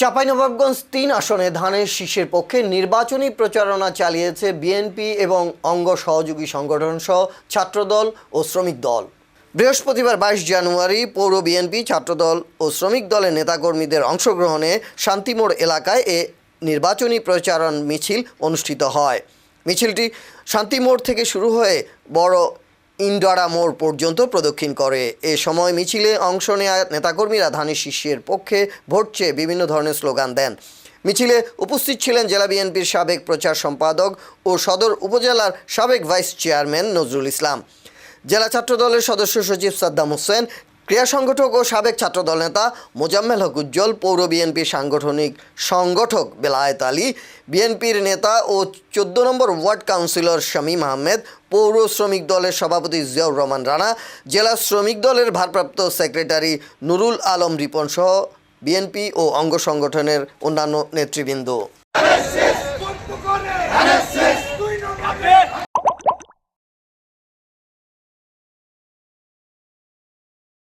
চাঁপাইনবাবগঞ্জ তিন আসনে ধানের শীষের পক্ষে নির্বাচনী প্রচারণা চালিয়েছে বিএনপি এবং অঙ্গ সহযোগী সংগঠন সহ ছাত্রদল ও শ্রমিক দল। বৃহস্পতিবার বাইশ জানুয়ারি পৌর বিএনপি, ছাত্রদল ও শ্রমিক দলের নেতাকর্মীদের অংশগ্রহণে শান্তিমোড় এলাকায় এ নির্বাচনী প্রচারণ মিছিল অনুষ্ঠিত হয়। মিছিলটি শান্তিমোড় থেকে শুরু হয়ে বড় ইন্ডারা মোড় পর্যন্ত প্রদক্ষিণ করে। এ সময় মিছিলে অংশ নেয়া নেতাকর্মীরা ধানের শিষ্যের পক্ষে ভোট চেয়ে বিভিন্ন ধরনের স্লোগান দেন। মিছিলে উপস্থিত ছিলেন জেলা বিএনপির সাবেক প্রচার সম্পাদক ও সদর উপজেলার সাবেক ভাইস চেয়ারম্যান নজরুল ইসলাম। জেলা ছাত্রদলের সদস্য সচিব সাদ্দাম হোসেন ক্রীড়া সংগঠক ও সাবেক ছাত্রদল নেতা মোজাম্মেল হক উজ্জ্বল, পৌর বিএনপির সাংগঠনিক সংগঠক বেলায়েত আলী, বিএনপির নেতা ও চোদ্দ number ward councillor Shamim Ahmed, পৌর শ্রমিক দলের সভাপতি জিয়াউর রহমান রানা, জেলা শ্রমিক দলের ভারপ্রাপ্ত সেক্রেটারি নুরুল আলম রিপন সহ বিএনপি ও অঙ্গ সংগঠনের অন্যান্য নেতৃবৃন্দ।